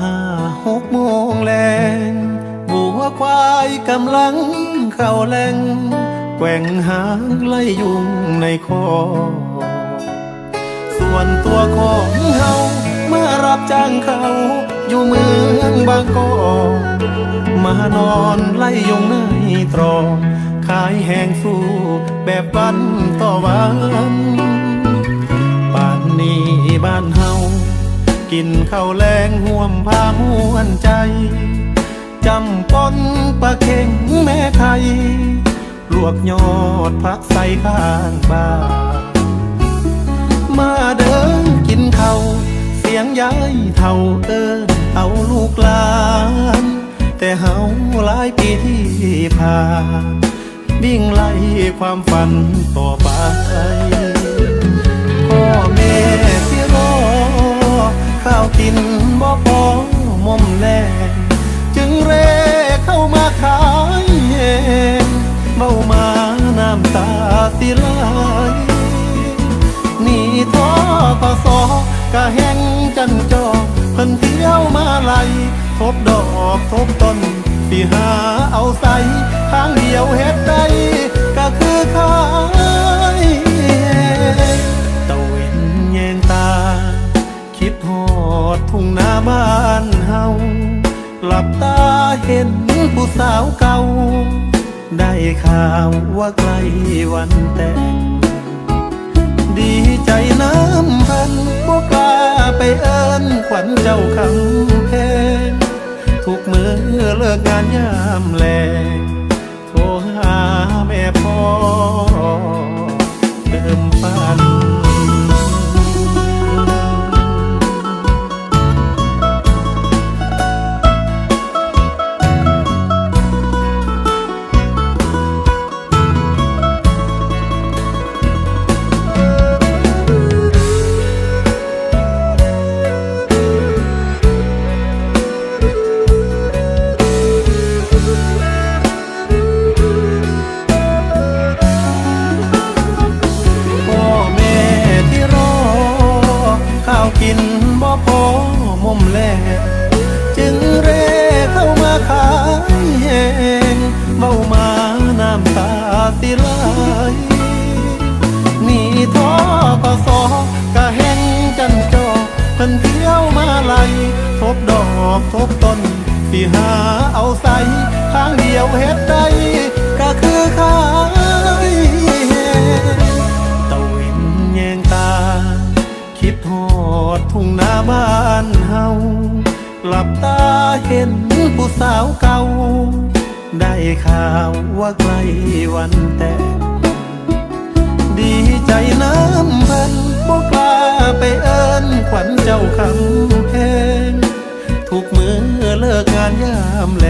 ห้าหกโมงแลงบัวควายกำลังเข้าแหลงแกว่งหางไล่ยุงในคอ ส่วนตัวของเฮาเมารับจ้างเขา อยู่เมืองบางกอกมานอนไล่ยุงในตรอกขายแหงสู้แบบวันต่อวัน กินข้าวแรงห่วมพามวนใจ จำปนปลาเข่งแม่ไข่ลวกยอดพักใส่ข้างบ้านมาเดินกินเขาเสียงย้ายเท่าเอินเอาลูกหลาน แต่เฮาหลายปีที่ผ่านวิ่งไล่ความฝันต่อไปพ่อแม่ สิไหลหนีท้อกสอกะแห้งจันจอกเพิ่นเที่ยวมาไล่ทบดอกทบต้นสิหาเอาใส่ทางเดียวเฮ็ดได้ก็คือขายตะเวนแยงตา คิดหอดทุ่งนาบ้านเฮาหลับตาเห็นผู้สาวกา ได้ข่าวว่าใกล้วันแต่ง ดีใจน้ำพันบ่กล้าไปเอิ้นขวัญเจ้าคำเพงทุกมือเลิกงานยามแล เพิ่นเที่ยวมาไล่ทบดอกทบต้นสิหาเอาใส่ทางเดียวเฮ็ดได้ก็คือขายตะเวนแยงตา คิดหอดทุ่งนาบ้านเฮาหลับตาเห็นผู้สาวเก่า ได้ข่าวว่าใกล้วันแต่งดีใจน้ำพัน บ่กล้าไปเอิ้นขวัญเจ้าคำเพงทุกมือเลิกงานยามแล